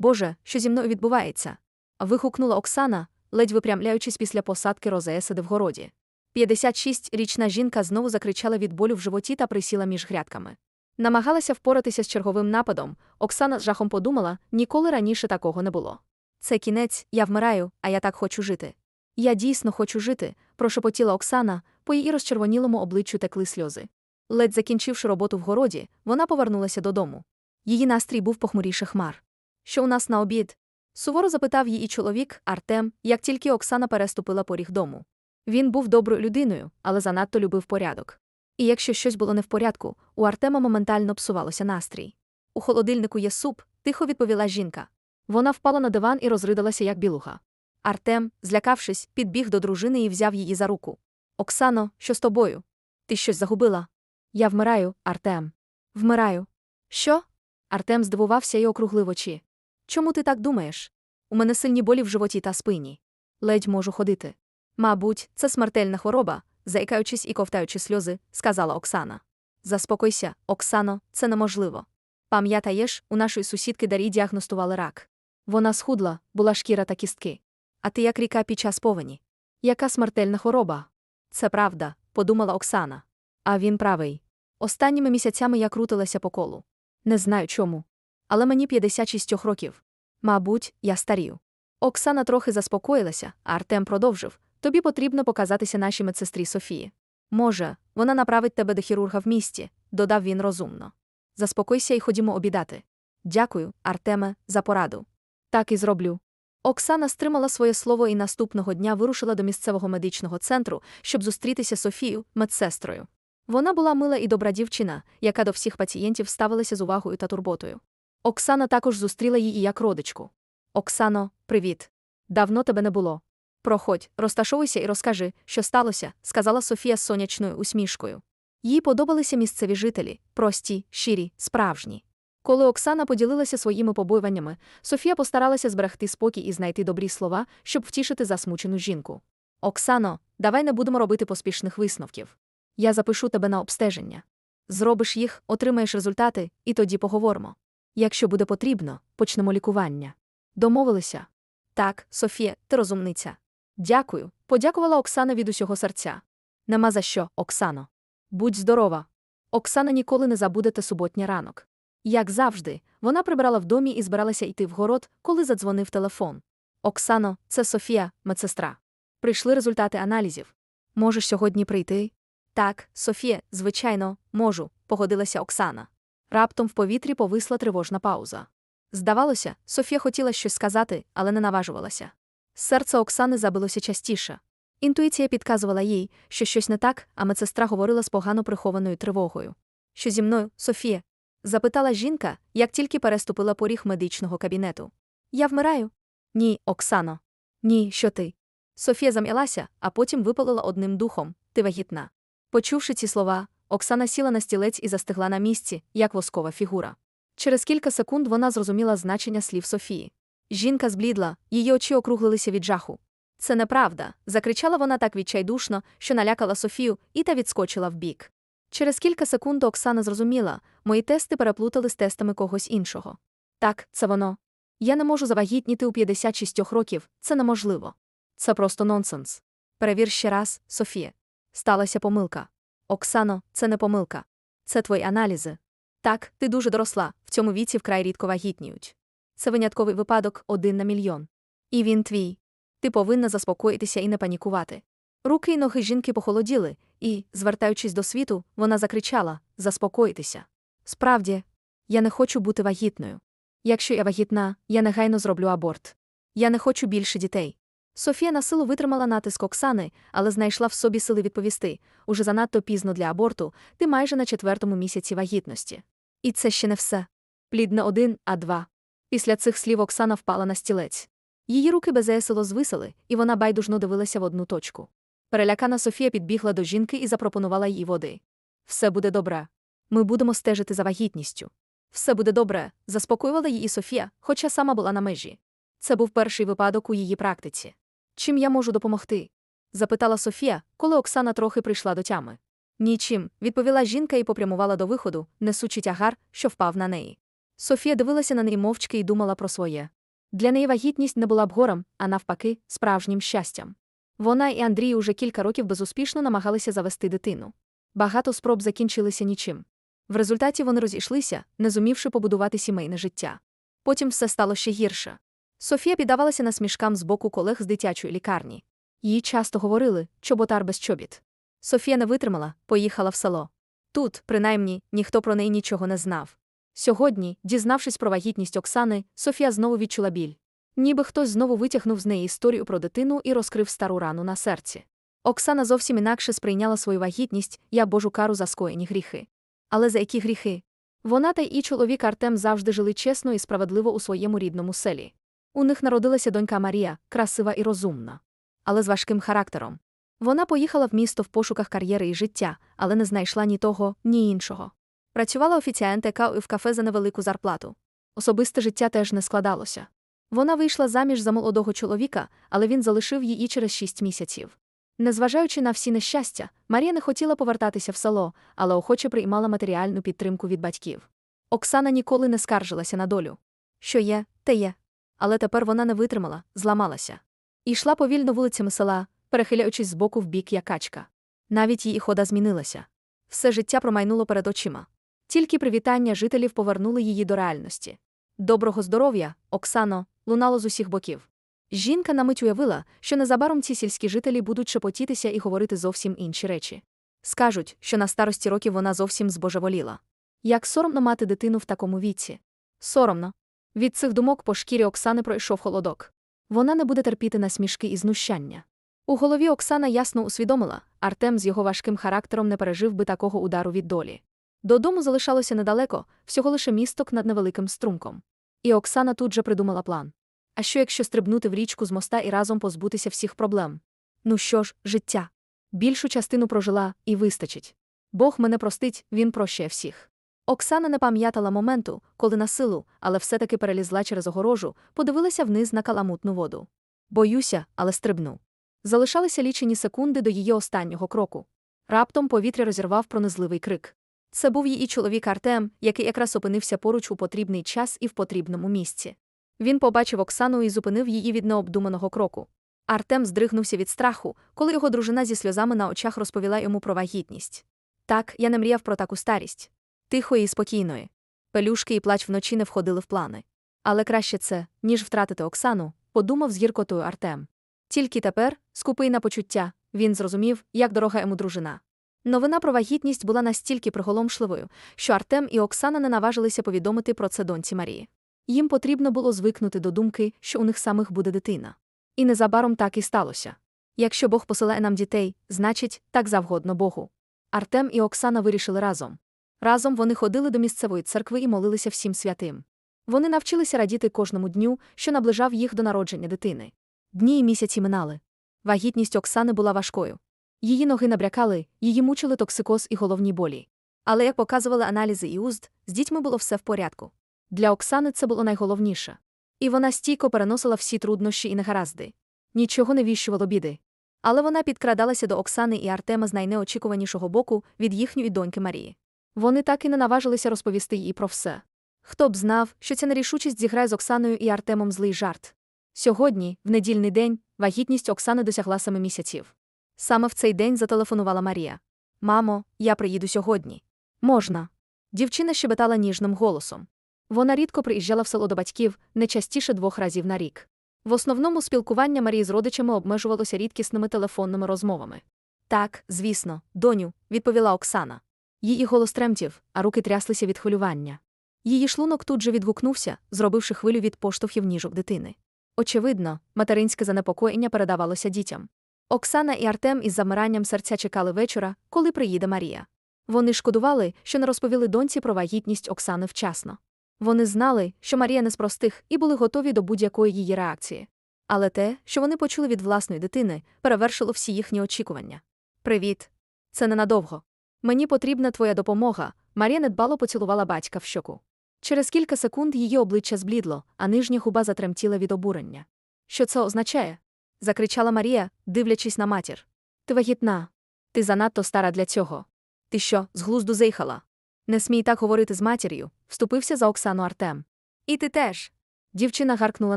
Боже, що зі мною відбувається? вигукнула Оксана, ледь випрямляючись після посадки розеесиди в городі. 56-річна жінка знову закричала від болю в животі та присіла між грядками. Намагалася впоратися з черговим нападом. Оксана з жахом подумала, ніколи раніше такого не було. Це кінець, я вмираю, а я так хочу жити. Я дійсно хочу жити, прошепотіла Оксана, по її розчервонілому обличчю текли сльози. Ледь закінчивши роботу в городі, вона повернулася додому. Її настрій був похмуріше хмар. Що у нас на обід? Суворо запитав її чоловік Артем, як тільки Оксана переступила поріг дому. Він був доброю людиною, але занадто любив порядок. І якщо щось було не в порядку, у Артема моментально псувалося настрій. У холодильнику є суп, тихо відповіла жінка. Вона впала на диван і розридалася, як білуха. Артем, злякавшись, підбіг до дружини і взяв її за руку. Оксано, що з тобою? Ти щось загубила? Я вмираю, Артем. Вмираю. Що? Артем здивувався і округлив очі. Чому ти так думаєш? У мене сильні болі в животі та спині. Ледь можу ходити. Мабуть, це смертельна хвороба, заїкаючись і ковтаючи сльози, сказала Оксана. Заспокойся, Оксано, це неможливо. Пам'ятаєш, у нашої сусідки Дарі діагностували рак. Вона схудла, була шкіра та кістки. А ти як ріка під час повені. Яка смертельна хвороба? Це правда, подумала Оксана. А він правий. Останніми місяцями я крутилася по колу. Не знаю чому. Але мені 56 років. Мабуть, я старію. Оксана трохи заспокоїлася, а Артем продовжив тобі потрібно показатися нашій медсестрі Софії. Може, вона направить тебе до хірурга в місті, додав він розумно. Заспокойся і ходімо обідати. Дякую, Артеме, за пораду. Так і зроблю. Оксана стримала своє слово і наступного дня вирушила до місцевого медичного центру, щоб зустрітися з Софією, медсестрою. Вона була мила і добра дівчина, яка до всіх пацієнтів ставилася з увагою та турботою. Оксана також зустріла її як родичку. Оксано, привіт. Давно тебе не було. Проходь, розташовуйся і розкажи, що сталося, сказала Софія з сонячною усмішкою. Їй подобалися місцеві жителі, прості, щирі, справжні. Коли Оксана поділилася своїми побоюваннями, Софія постаралася зберегти спокій і знайти добрі слова, щоб втішити засмучену жінку. Оксано, давай не будемо робити поспішних висновків. Я запишу тебе на обстеження. Зробиш їх, отримаєш результати, і тоді поговоримо. Якщо буде потрібно, почнемо лікування. Домовилися? Так, Софія, ти розумниця. Дякую, подякувала Оксана від усього серця. Нема за що, Оксано. Будь здорова. Оксана ніколи не забуде те суботній ранок. Як завжди, вона прибрала в домі і збиралася йти в город, коли задзвонив телефон. Оксано, це Софія, медсестра. Прийшли результати аналізів. Можеш сьогодні прийти? Так, Софія, звичайно, можу, погодилася Оксана. Раптом в повітрі повисла тривожна пауза. Здавалося, Софія хотіла щось сказати, але не наважувалася. Серце Оксани забилося частіше. Інтуїція підказувала їй, що щось не так, а медсестра говорила з погано прихованою тривогою. Що зі мною, Софія? запитала жінка, як тільки переступила поріг медичного кабінету. Я вмираю? Ні, Оксано. Ні, що ти? Софія зам'ялася, а потім випалила одним духом ти вагітна. Почувши ці слова, Оксана сіла на стілець і застигла на місці, як воскова фігура. Через кілька секунд вона зрозуміла значення слів Софії. Жінка зблідла, її очі округлилися від жаху. Це неправда, закричала вона так відчайдушно, що налякала Софію, і та відскочила вбік. Через кілька секунд Оксана зрозуміла, мої тести переплутали з тестами когось іншого. Так, це воно. Я не можу завагітніти у 56 років, це неможливо. Це просто нонсенс. Перевір ще раз, Софія. Сталася помилка. Оксано, це не помилка. Це твої аналізи. Так, ти дуже доросла, в цьому віці вкрай рідко вагітніють. Це винятковий випадок один на мільйон. І він твій. Ти повинна заспокоїтися і не панікувати. Руки й ноги жінки похолоділи, і, звертаючись до світу, вона закричала Заспокоїтися. Справді, я не хочу бути вагітною. Якщо я вагітна, я негайно зроблю аборт. Я не хочу більше дітей. Софія на силу витримала натиск Оксани, але знайшла в собі сили відповісти уже занадто пізно для аборту, ти майже на четвертому місяці вагітності. І це ще не все. Плід не один, а два. Після цих слів Оксана впала на стілець. Її руки безесело звисали, і вона байдужно дивилася в одну точку. Перелякана Софія підбігла до жінки і запропонувала їй води. Все буде добре. Ми будемо стежити за вагітністю. Все буде добре, заспокоювала її Софія, хоча сама була на межі. Це був перший випадок у її практиці. Чим я можу допомогти? запитала Софія, коли Оксана трохи прийшла до тями. Нічим, відповіла жінка і попрямувала до виходу, несучи тягар, що впав на неї. Софія дивилася на неї мовчки і думала про своє. Для неї вагітність не була б горем, а навпаки, справжнім щастям. Вона і Андрій уже кілька років безуспішно намагалися завести дитину. Багато спроб закінчилися нічим. В результаті вони розійшлися, не зумівши побудувати сімейне життя. Потім все стало ще гірше. Софія піддавалася насмішкам з боку колег з дитячої лікарні. Їй часто говорили чоботар без чобіт. Софія не витримала, поїхала в село. Тут, принаймні, ніхто про неї нічого не знав. Сьогодні, дізнавшись про вагітність Оксани, Софія знову відчула біль. Ніби хтось знову витягнув з неї історію про дитину і розкрив стару рану на серці. Оксана зовсім інакше сприйняла свою вагітність як божу кару за скоєні гріхи. Але за які гріхи? Вона та і чоловік Артем завжди жили чесно і справедливо у своєму рідному селі. У них народилася донька Марія, красива і розумна, але з важким характером. Вона поїхала в місто в пошуках кар'єри і життя, але не знайшла ні того, ні іншого. Працювала офіціантка в кафе за невелику зарплату. Особисте життя теж не складалося. Вона вийшла заміж за молодого чоловіка, але він залишив її через шість місяців. Незважаючи на всі нещастя, Марія не хотіла повертатися в село, але охоче приймала матеріальну підтримку від батьків. Оксана ніколи не скаржилася на долю. Що є, те є. Але тепер вона не витримала, зламалася. І йшла повільно вулицями села, перехиляючись з боку в бік як качка. Навіть її хода змінилася. Все життя промайнуло перед очима. Тільки привітання жителів повернули її до реальності. Доброго здоров'я, Оксано, лунало з усіх боків. Жінка на мить уявила, що незабаром ці сільські жителі будуть шепотітися і говорити зовсім інші речі. Скажуть, що на старості років вона зовсім збожеволіла. Як соромно мати дитину в такому віці. Соромно. Від цих думок по шкірі Оксани пройшов холодок. Вона не буде терпіти насмішки і знущання. У голові Оксана ясно усвідомила, Артем з його важким характером не пережив би такого удару від долі. Додому залишалося недалеко, всього лише місток над невеликим струмком. І Оксана тут же придумала план. А що якщо стрибнути в річку з моста і разом позбутися всіх проблем? Ну що ж, життя. Більшу частину прожила і вистачить. Бог мене простить, він прощає всіх. Оксана не пам'ятала моменту, коли на силу, але все-таки перелізла через огорожу, подивилася вниз на каламутну воду. Боюся, але стрибну. Залишалися лічені секунди до її останнього кроку. Раптом повітря розірвав пронизливий крик. Це був її чоловік Артем, який якраз опинився поруч у потрібний час і в потрібному місці. Він побачив Оксану і зупинив її від необдуманого кроку. Артем здригнувся від страху, коли його дружина зі сльозами на очах розповіла йому про вагітність. Так, я не мріяв про таку старість. Тихої і спокійної. Пелюшки і плач вночі не входили в плани. Але краще це, ніж втратити Оксану, подумав з гіркотою Артем. Тільки тепер, скупий на почуття, він зрозумів, як дорога йому дружина. Новина про вагітність була настільки приголомшливою, що Артем і Оксана не наважилися повідомити про це доньці Марії. Їм потрібно було звикнути до думки, що у них самих буде дитина. І незабаром так і сталося. Якщо Бог посилає нам дітей, значить, так завгодно Богу. Артем і Оксана вирішили разом. Разом вони ходили до місцевої церкви і молилися всім святим. Вони навчилися радіти кожному дню, що наближав їх до народження дитини. Дні і місяці минали. Вагітність Оксани була важкою. Її ноги набрякали, її мучили токсикоз і головні болі. Але, як показували аналізи і УЗД, з дітьми було все в порядку. Для Оксани це було найголовніше. І вона стійко переносила всі труднощі і негаразди. Нічого не віщувало біди. Але вона підкрадалася до Оксани і Артема з найнеочікуванішого боку від їхньої доньки Марії. Вони так і не наважилися розповісти їй про все. Хто б знав, що ця нерішучість зіграє з Оксаною і Артемом злий жарт. Сьогодні, в недільний день, вагітність Оксани досягла семи місяців. Саме в цей день зателефонувала Марія. Мамо, я приїду сьогодні. Можна. Дівчина щебетала ніжним голосом. Вона рідко приїжджала в село до батьків, не частіше двох разів на рік. В основному спілкування Марії з родичами обмежувалося рідкісними телефонними розмовами. Так, звісно, доню, відповіла Оксана. Її голос тремтів, а руки тряслися від хвилювання. Її шлунок тут же відгукнувся, зробивши хвилю від поштовхів ніжок дитини. Очевидно, материнське занепокоєння передавалося дітям. Оксана і Артем із замиранням серця чекали вечора, коли приїде Марія. Вони шкодували, що не розповіли доньці про вагітність Оксани вчасно. Вони знали, що Марія не з простих і були готові до будь-якої її реакції. Але те, що вони почули від власної дитини, перевершило всі їхні очікування. Привіт. Це ненадовго. Мені потрібна твоя допомога. Марія недбало поцілувала батька в щоку. Через кілька секунд її обличчя зблідло, а нижня губа затремтіла від обурення. Що це означає? закричала Марія, дивлячись на матір. Ти вагітна. Ти занадто стара для цього. Ти що, з глузду зейхала? Не смій так говорити з матір'ю, вступився за Оксану Артем. І ти теж. Дівчина гаркнула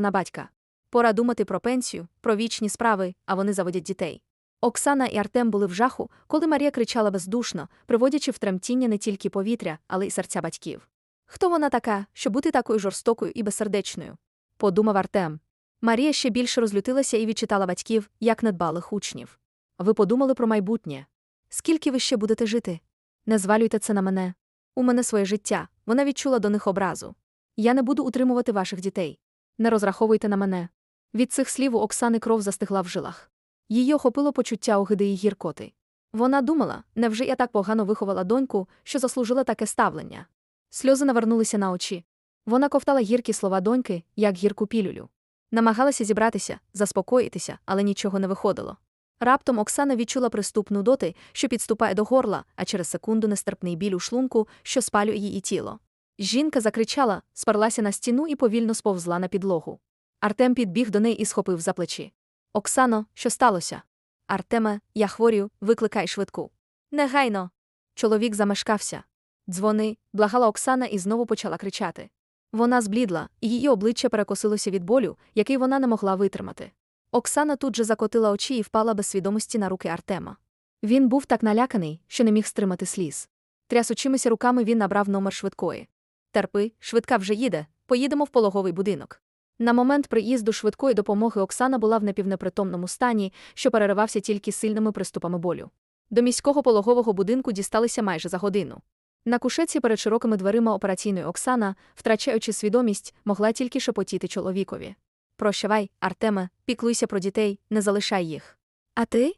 на батька. Пора думати про пенсію, про вічні справи, а вони заводять дітей. Оксана і Артем були в жаху, коли Марія кричала бездушно, приводячи в тремтіння не тільки повітря, але й серця батьків. Хто вона така, щоб бути такою жорстокою і безсердечною? подумав Артем. Марія ще більше розлютилася і відчитала батьків, як недбалих учнів. Ви подумали про майбутнє. Скільки ви ще будете жити? Не звалюйте це на мене. У мене своє життя, вона відчула до них образу. Я не буду утримувати ваших дітей. Не розраховуйте на мене. Від цих слів у Оксани кров застигла в жилах. Її охопило почуття огиди і гіркоти. Вона думала, невже я так погано виховала доньку, що заслужила таке ставлення. Сльози навернулися на очі. Вона ковтала гіркі слова доньки, як гірку пілюлю. Намагалася зібратися, заспокоїтися, але нічого не виходило. Раптом Оксана відчула приступну доти, що підступає до горла, а через секунду нестерпний біль у шлунку, що спалює її тіло. Жінка закричала, сперлася на стіну і повільно сповзла на підлогу. Артем підбіг до неї і схопив за плечі. Оксано, що сталося? Артеме, я хворію, викликай швидку. Негайно. Чоловік замешкався. Дзвони, благала Оксана і знову почала кричати. Вона зблідла, і її обличчя перекосилося від болю, який вона не могла витримати. Оксана тут же закотила очі і впала без свідомості на руки Артема. Він був так наляканий, що не міг стримати сліз. Трясучимися руками він набрав номер швидкої. Терпи, швидка вже їде, поїдемо в пологовий будинок. На момент приїзду швидкої допомоги Оксана була в напівнепритомному стані, що переривався тільки сильними приступами болю. До міського пологового будинку дісталися майже за годину. На кушеці перед широкими дверима операційної Оксана, втрачаючи свідомість, могла тільки шепотіти чоловікові. Прощавай, Артеме, піклуйся про дітей, не залишай їх. А ти?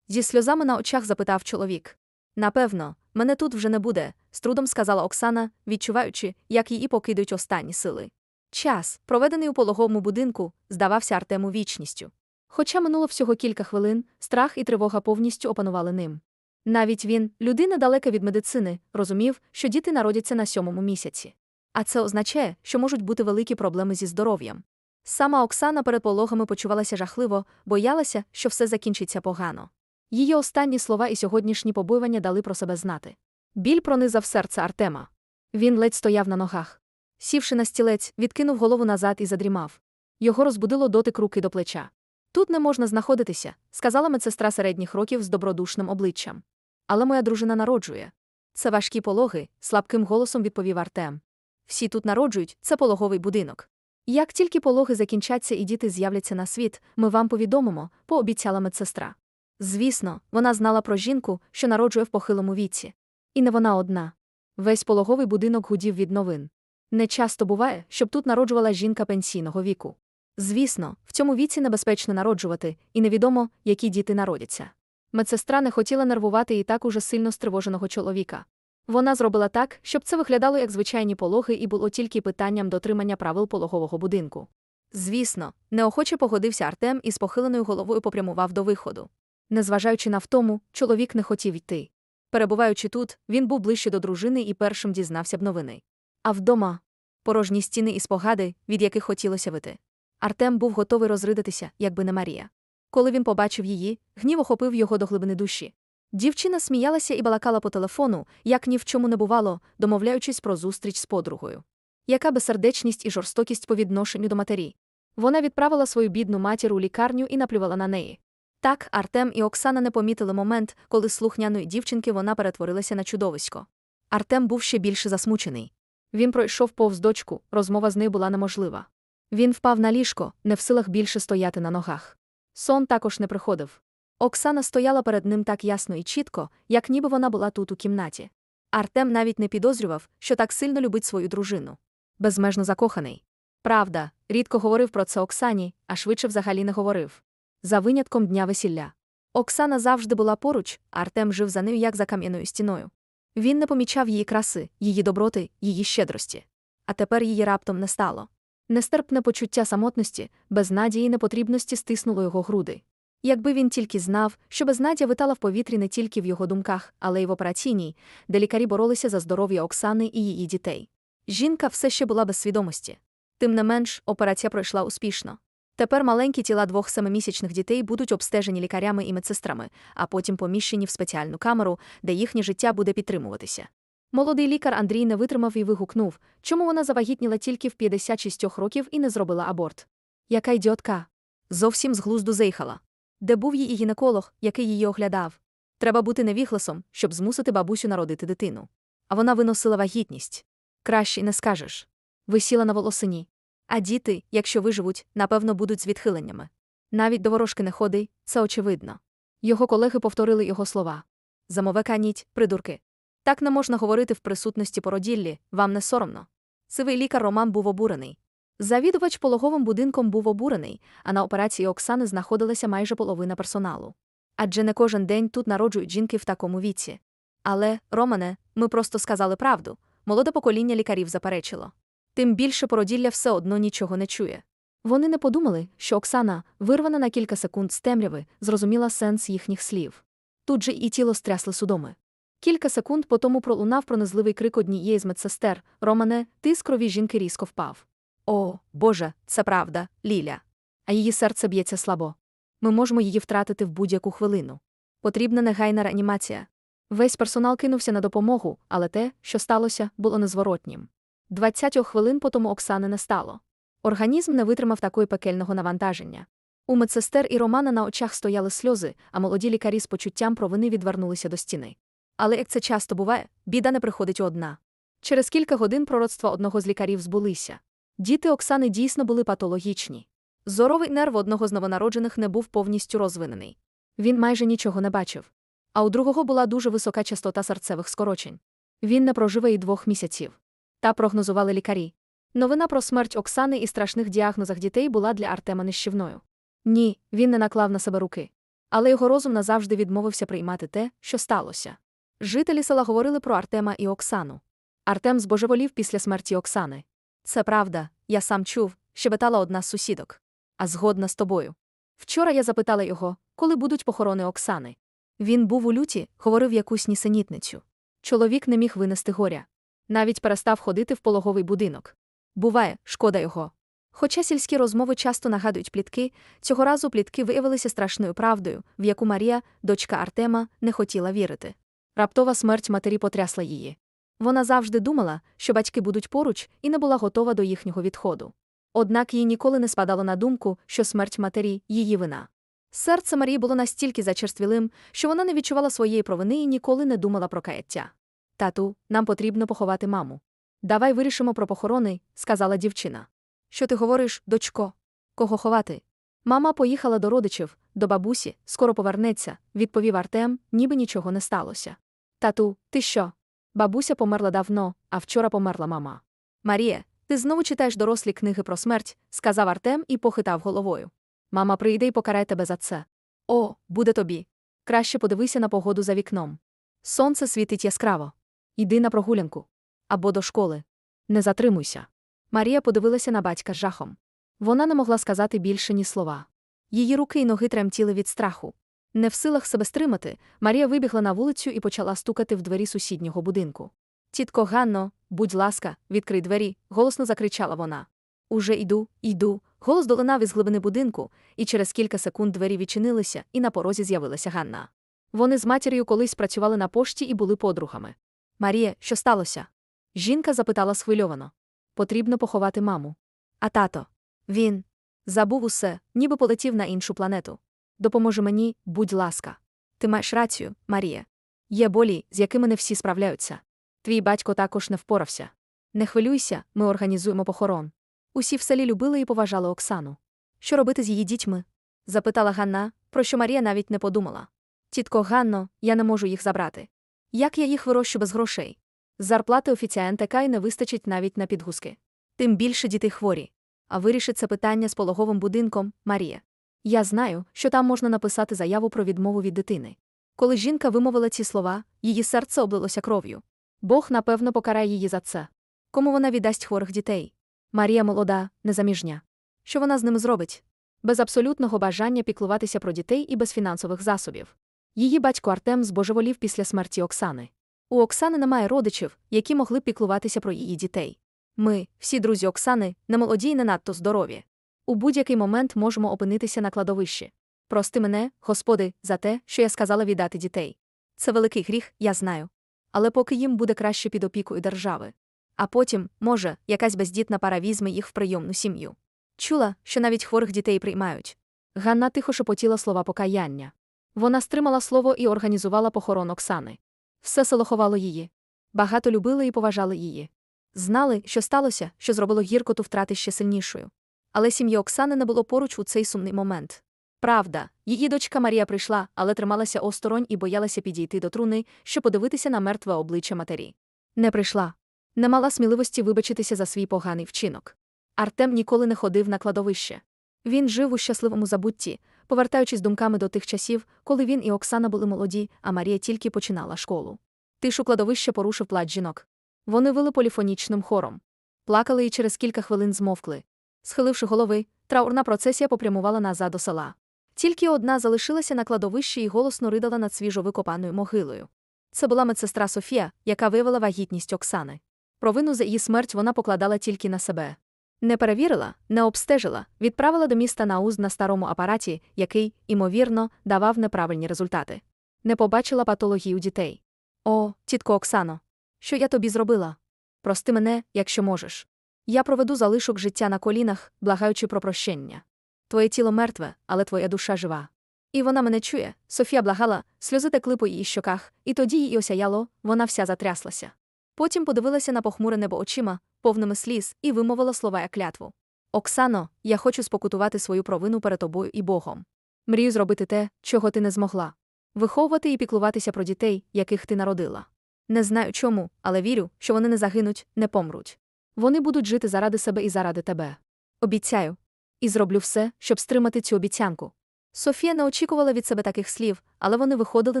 Зі сльозами на очах запитав чоловік. Напевно, мене тут вже не буде, з трудом сказала Оксана, відчуваючи, як її покидуть останні сили. Час, проведений у пологовому будинку, здавався Артему вічністю. Хоча минуло всього кілька хвилин, страх і тривога повністю опанували ним. Навіть він, людина далека від медицини, розумів, що діти народяться на сьомому місяці. А це означає, що можуть бути великі проблеми зі здоров'ям. Сама Оксана перед пологами почувалася жахливо, боялася, що все закінчиться погано. Її останні слова і сьогоднішні побоювання дали про себе знати. Біль пронизав серце Артема. Він ледь стояв на ногах. Сівши на стілець, відкинув голову назад і задрімав. Його розбудило дотик руки до плеча. Тут не можна знаходитися, сказала медсестра середніх років з добродушним обличчям. Але моя дружина народжує. Це важкі пологи, слабким голосом відповів Артем. Всі тут народжують, це пологовий будинок. Як тільки пологи закінчаться і діти з'являться на світ, ми вам повідомимо, пообіцяла медсестра. Звісно, вона знала про жінку, що народжує в похилому віці. І не вона одна. Весь пологовий будинок гудів від новин. Не часто буває, щоб тут народжувала жінка пенсійного віку. Звісно, в цьому віці небезпечно народжувати, і невідомо, які діти народяться. Медсестра не хотіла нервувати і так уже сильно стривоженого чоловіка. Вона зробила так, щоб це виглядало як звичайні пологи і було тільки питанням дотримання правил пологового будинку. Звісно, неохоче погодився Артем і з похиленою головою попрямував до виходу. Незважаючи на втому, чоловік не хотів йти. Перебуваючи тут, він був ближче до дружини і першим дізнався б новини. А вдома порожні стіни і спогади, від яких хотілося вити. Артем був готовий розридатися, якби не Марія. Коли він побачив її, гнів охопив його до глибини душі. Дівчина сміялася і балакала по телефону, як ні в чому не бувало, домовляючись про зустріч з подругою. Яка безсердечність і жорстокість по відношенню до матері. Вона відправила свою бідну матір у лікарню і наплювала на неї. Так, Артем і Оксана не помітили момент, коли слухняної дівчинки вона перетворилася на чудовисько. Артем був ще більше засмучений. Він пройшов повз дочку, розмова з нею була неможлива. Він впав на ліжко, не в силах більше стояти на ногах. Сон також не приходив. Оксана стояла перед ним так ясно і чітко, як ніби вона була тут у кімнаті. Артем навіть не підозрював, що так сильно любить свою дружину. Безмежно закоханий. Правда, рідко говорив про це Оксані, а швидше взагалі не говорив. За винятком дня весілля. Оксана завжди була поруч, Артем жив за нею як за кам'яною стіною. Він не помічав її краси, її доброти, її щедрості. А тепер її раптом не стало. Нестерпне почуття самотності, безнадії непотрібності стиснуло його груди. Якби він тільки знав, що безнадя витала в повітрі не тільки в його думках, але й в операційній, де лікарі боролися за здоров'я Оксани і її дітей. Жінка все ще була без свідомості. Тим не менш, операція пройшла успішно. Тепер маленькі тіла двох семимісячних дітей будуть обстежені лікарями і медсестрами, а потім поміщені в спеціальну камеру, де їхнє життя буде підтримуватися. Молодий лікар Андрій не витримав і вигукнув, чому вона завагітніла тільки в 56 років і не зробила аборт. Яка ідіотка. Зовсім з глузду зейхала. Де був її гінеколог, який її оглядав? Треба бути невігласом, щоб змусити бабусю народити дитину. А вона виносила вагітність. Краще не скажеш. Висіла на волосині. А діти, якщо виживуть, напевно, будуть з відхиленнями. Навіть до ворожки не ходи, це очевидно. Його колеги повторили його слова. Замовека ніть, придурки. Так не можна говорити в присутності породіллі, вам не соромно. Сивий лікар Роман був обурений. Завідувач пологовим будинком був обурений, а на операції Оксани знаходилася майже половина персоналу. Адже не кожен день тут народжують жінки в такому віці. Але, Романе, ми просто сказали правду молоде покоління лікарів заперечило. Тим більше породілля все одно нічого не чує. Вони не подумали, що Оксана, вирвана на кілька секунд з темряви, зрозуміла сенс їхніх слів. Тут же і тіло стрясли судоми. Кілька секунд по тому пролунав пронизливий крик однієї з медсестер Романе, ти з крові жінки різко впав. О, Боже, це правда, Ліля. А її серце б'ється слабо. Ми можемо її втратити в будь-яку хвилину. Потрібна негайна реанімація. Весь персонал кинувся на допомогу, але те, що сталося, було незворотнім. Двадцятьох хвилин по тому Оксани не стало. Організм не витримав такої пекельного навантаження. У медсестер і Романа на очах стояли сльози, а молоді лікарі з почуттям провини відвернулися до стіни. Але як це часто буває, біда не приходить одна. Через кілька годин пророцтва одного з лікарів збулися. Діти Оксани дійсно були патологічні. Зоровий нерв одного з новонароджених не був повністю розвинений. Він майже нічого не бачив. А у другого була дуже висока частота серцевих скорочень. Він не проживе і двох місяців. Та прогнозували лікарі. Новина про смерть Оксани і страшних діагнозах дітей була для Артема нищівною. Ні, він не наклав на себе руки. Але його розум назавжди відмовився приймати те, що сталося. Жителі села говорили про Артема і Оксану. Артем збожеволів після смерті Оксани. Це правда, я сам чув, щебетала одна з сусідок. А згодна з тобою. Вчора я запитала його, коли будуть похорони Оксани. Він був у люті, говорив якусь нісенітницю. Чоловік не міг винести горя. Навіть перестав ходити в пологовий будинок. Буває, шкода його. Хоча сільські розмови часто нагадують плітки, цього разу плітки виявилися страшною правдою, в яку Марія, дочка Артема, не хотіла вірити. Раптова смерть матері потрясла її. Вона завжди думала, що батьки будуть поруч, і не була готова до їхнього відходу. Однак їй ніколи не спадало на думку, що смерть матері її вина. Серце Марії було настільки зачерствілим, що вона не відчувала своєї провини і ніколи не думала про каяття. Тату, нам потрібно поховати маму. Давай вирішимо про похорони, сказала дівчина. Що ти говориш, дочко? Кого ховати? Мама поїхала до родичів, до бабусі, скоро повернеться, відповів Артем, ніби нічого не сталося. Тату, ти що? Бабуся померла давно, а вчора померла мама. Марія, ти знову читаєш дорослі книги про смерть, сказав Артем і похитав головою. Мама прийде і покарає тебе за це. О, буде тобі. Краще подивися на погоду за вікном. Сонце світить яскраво. Йди на прогулянку. Або до школи. Не затримуйся. Марія подивилася на батька з жахом. Вона не могла сказати більше ні слова. Її руки й ноги тремтіли від страху. Не в силах себе стримати, Марія вибігла на вулицю і почала стукати в двері сусіднього будинку. Тітко Ганно, будь ласка, відкрий двері, голосно закричала вона. Уже йду, йду. Голос долинав із глибини будинку, і через кілька секунд двері відчинилися, і на порозі з'явилася Ганна. Вони з матір'ю колись працювали на пошті і були подругами. Марія, що сталося? Жінка запитала схвильовано. Потрібно поховати маму. А тато. Він забув усе, ніби полетів на іншу планету. Допоможи мені, будь ласка. Ти маєш рацію, Марія. Є болі, з якими не всі справляються. Твій батько також не впорався. Не хвилюйся, ми організуємо похорон. Усі в селі любили і поважали Оксану. Що робити з її дітьми? запитала Ганна, про що Марія навіть не подумала. Тітко Ганно, я не можу їх забрати. Як я їх вирощу без грошей? Зарплати офіціантика й не вистачить навіть на підгузки. Тим більше діти хворі. А вирішить це питання з пологовим будинком, Марія. Я знаю, що там можна написати заяву про відмову від дитини. Коли жінка вимовила ці слова, її серце облилося кров'ю. Бог, напевно, покарає її за це. Кому вона віддасть хворих дітей? Марія молода, незаміжня. Що вона з ними зробить? Без абсолютного бажання піклуватися про дітей і без фінансових засобів. Її батько Артем збожеволів після смерті Оксани. У Оксани немає родичів, які могли піклуватися про її дітей. Ми, всі друзі Оксани, не молоді й не надто здорові. У будь-який момент можемо опинитися на кладовищі. Прости мене, Господи, за те, що я сказала віддати дітей. Це великий гріх, я знаю. Але поки їм буде краще під опікою держави. А потім, може, якась бездітна пара візьме їх в прийомну сім'ю. Чула, що навіть хворих дітей приймають. Ганна тихо шепотіла слова покаяння. Вона стримала слово і організувала похорон Оксани. Все село ховало її. Багато любили і поважали її. Знали, що сталося, що зробило гіркоту втрати ще сильнішою. Але сім'ї Оксани не було поруч у цей сумний момент. Правда, її дочка Марія прийшла, але трималася осторонь і боялася підійти до труни, щоб подивитися на мертве обличчя матері. Не прийшла. Не мала сміливості вибачитися за свій поганий вчинок. Артем ніколи не ходив на кладовище. Він жив у щасливому забутті, повертаючись думками до тих часів, коли він і Оксана були молоді, а Марія тільки починала школу. Тишу кладовища порушив плач жінок. Вони вили поліфонічним хором. Плакали і через кілька хвилин змовкли. Схиливши голови, траурна процесія попрямувала назад до села. Тільки одна залишилася на кладовищі і голосно ридала над свіжовикопаною могилою. Це була медсестра Софія, яка виявила вагітність Оксани. Провину за її смерть вона покладала тільки на себе. Не перевірила, не обстежила, відправила до міста Науз на старому апараті, який, імовірно, давав неправильні результати. Не побачила патології у дітей. О, тітко Оксано, що я тобі зробила? Прости мене, якщо можеш. Я проведу залишок життя на колінах, благаючи про прощення. Твоє тіло мертве, але твоя душа жива. І вона мене чує. Софія благала, сльози текли по її щоках, і тоді її осяяло, вона вся затряслася. Потім подивилася на похмуре небо очима, повними сліз, і вимовила слова як клятву. Оксано, я хочу спокутувати свою провину перед тобою і Богом. Мрію зробити те, чого ти не змогла. Виховувати і піклуватися про дітей, яких ти народила. Не знаю чому, але вірю, що вони не загинуть, не помруть. Вони будуть жити заради себе і заради тебе. Обіцяю. І зроблю все, щоб стримати цю обіцянку. Софія не очікувала від себе таких слів, але вони виходили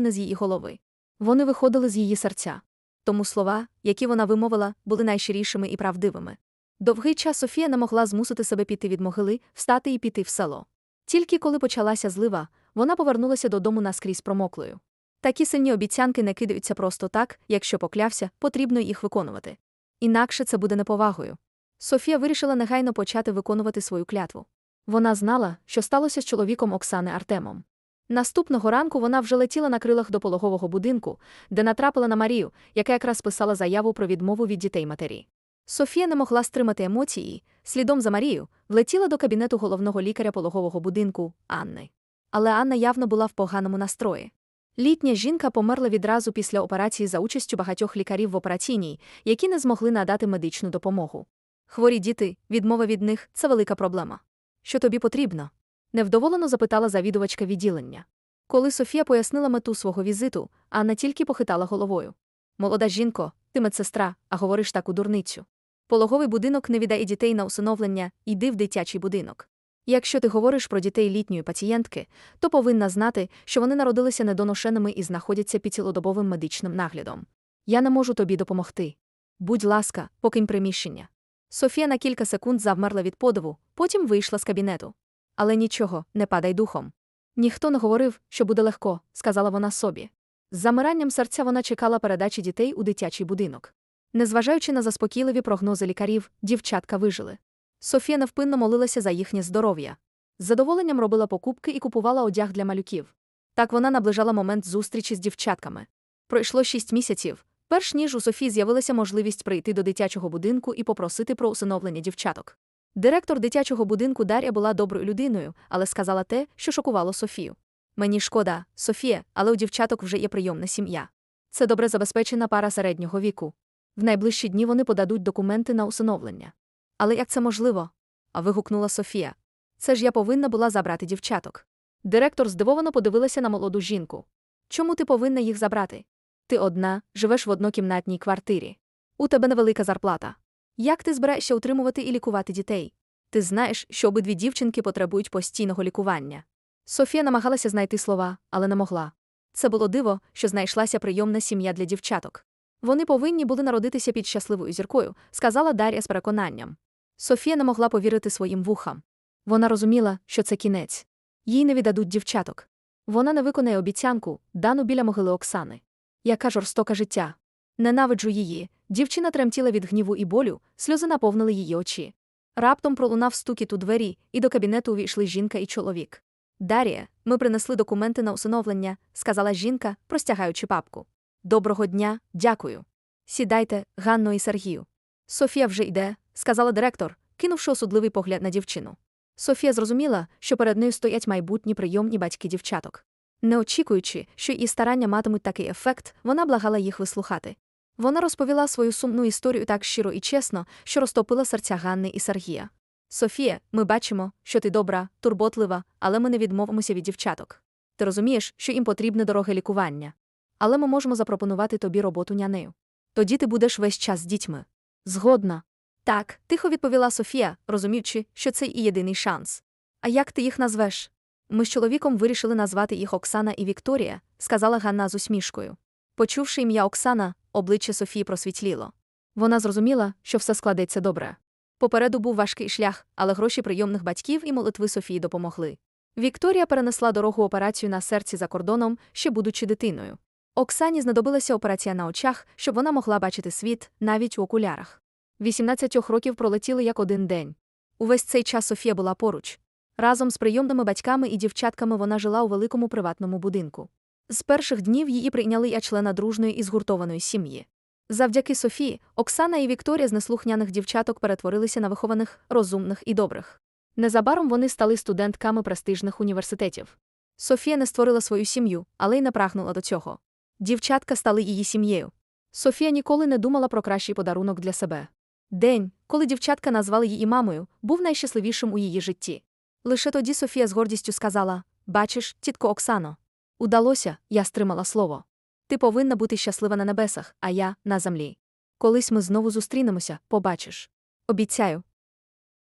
не з її голови. Вони виходили з її серця. Тому слова, які вона вимовила, були найщирішими і правдивими. Довгий час Софія не могла змусити себе піти від могили, встати і піти в село. Тільки коли почалася злива, вона повернулася додому наскрізь промоклою. Такі сильні обіцянки не кидаються просто так, якщо поклявся, потрібно їх виконувати. Інакше це буде неповагою. Софія вирішила негайно почати виконувати свою клятву. Вона знала, що сталося з чоловіком Оксани Артемом. Наступного ранку вона вже летіла на крилах до пологового будинку, де натрапила на Марію, яка якраз писала заяву про відмову від дітей матері. Софія не могла стримати емоції, слідом за Марією, влетіла до кабінету головного лікаря пологового будинку Анни. Але Анна явно була в поганому настрої. Літня жінка померла відразу після операції за участю багатьох лікарів в операційній, які не змогли надати медичну допомогу. Хворі діти, відмова від них це велика проблема. Що тобі потрібно? Невдоволено запитала завідувачка відділення. Коли Софія пояснила мету свого візиту, Анна тільки похитала головою. Молода жінко, ти медсестра, а говориш таку дурницю. Пологовий будинок не віддає дітей на усиновлення, йди в дитячий будинок. Якщо ти говориш про дітей літньої пацієнтки, то повинна знати, що вони народилися недоношеними і знаходяться під цілодобовим медичним наглядом. Я не можу тобі допомогти. Будь ласка, покинь приміщення. Софія на кілька секунд завмерла від подиву, потім вийшла з кабінету. Але нічого, не падай духом. Ніхто не говорив, що буде легко, сказала вона собі. З замиранням серця вона чекала передачі дітей у дитячий будинок. Незважаючи на заспокійливі прогнози лікарів, дівчатка вижили. Софія невпинно молилася за їхнє здоров'я. З задоволенням робила покупки і купувала одяг для малюків. Так вона наближала момент зустрічі з дівчатками. Пройшло шість місяців, перш ніж у Софії з'явилася можливість прийти до дитячого будинку і попросити про усиновлення дівчаток. Директор дитячого будинку Дар'я була доброю людиною, але сказала те, що шокувало Софію. Мені шкода, Софія, але у дівчаток вже є прийомна сім'я. Це добре забезпечена пара середнього віку. В найближчі дні вони подадуть документи на усиновлення. Але як це можливо? Вигукнула Софія. Це ж я повинна була забрати дівчаток. Директор здивовано подивилася на молоду жінку. Чому ти повинна їх забрати? Ти одна, живеш в однокімнатній квартирі. У тебе невелика зарплата. Як ти збираєшся утримувати і лікувати дітей? Ти знаєш, що обидві дівчинки потребують постійного лікування. Софія намагалася знайти слова, але не могла. Це було диво, що знайшлася прийомна сім'я для дівчаток. Вони повинні були народитися під щасливою зіркою, сказала Дар'я з переконанням. Софія не могла повірити своїм вухам. Вона розуміла, що це кінець. Їй не віддадуть дівчаток. Вона не виконає обіцянку, дану біля могили Оксани. Яка жорстока життя. Ненавиджу її. Дівчина тремтіла від гніву і болю, сльози наповнили її очі. Раптом пролунав стукіт у двері, і до кабінету увійшли жінка і чоловік. Дарія, ми принесли документи на усиновлення, сказала жінка, простягаючи папку. Доброго дня, дякую. Сідайте, Ганно і Сергію. Софія вже йде, сказала директор, кинувши осудливий погляд на дівчину. Софія зрозуміла, що перед нею стоять майбутні прийомні батьки дівчаток. Не очікуючи, що її старання матимуть такий ефект, вона благала їх вислухати. Вона розповіла свою сумну історію так щиро і чесно, що розтопила серця Ганни і Сергія. Софія, ми бачимо, що ти добра, турботлива, але ми не відмовимося від дівчаток. Ти розумієш, що їм потрібне дороге лікування. Але ми можемо запропонувати тобі роботу нянею. Тоді ти будеш весь час з дітьми. Згодна. Так, тихо відповіла Софія, розуміючи, що це і єдиний шанс. А як ти їх назвеш? Ми з чоловіком вирішили назвати їх Оксана і Вікторія, сказала Ганна з усмішкою. Почувши ім'я Оксана, обличчя Софії просвітліло. Вона зрозуміла, що все складеться добре. Попереду був важкий шлях, але гроші прийомних батьків і молитви Софії допомогли. Вікторія перенесла дорогу операцію на серці за кордоном, ще будучи дитиною. Оксані знадобилася операція на очах, щоб вона могла бачити світ навіть у окулярах. 18 років пролетіли як один день. Увесь цей час Софія була поруч. Разом з прийомними батьками і дівчатками вона жила у великому приватному будинку. З перших днів її прийняли як члена дружної і згуртованої сім'ї. Завдяки Софії, Оксана і Вікторія з неслухняних дівчаток перетворилися на вихованих, розумних і добрих. Незабаром вони стали студентками престижних університетів. Софія не створила свою сім'ю, але й не прагнула до цього. Дівчатка стали її сім'єю. Софія ніколи не думала про кращий подарунок для себе. День, коли дівчатка назвали її мамою, був найщасливішим у її житті. Лише тоді Софія з гордістю сказала: Бачиш, тітко Оксано. Удалося, я стримала слово. Ти повинна бути щаслива на небесах, а я на землі. Колись ми знову зустрінемося, побачиш. Обіцяю,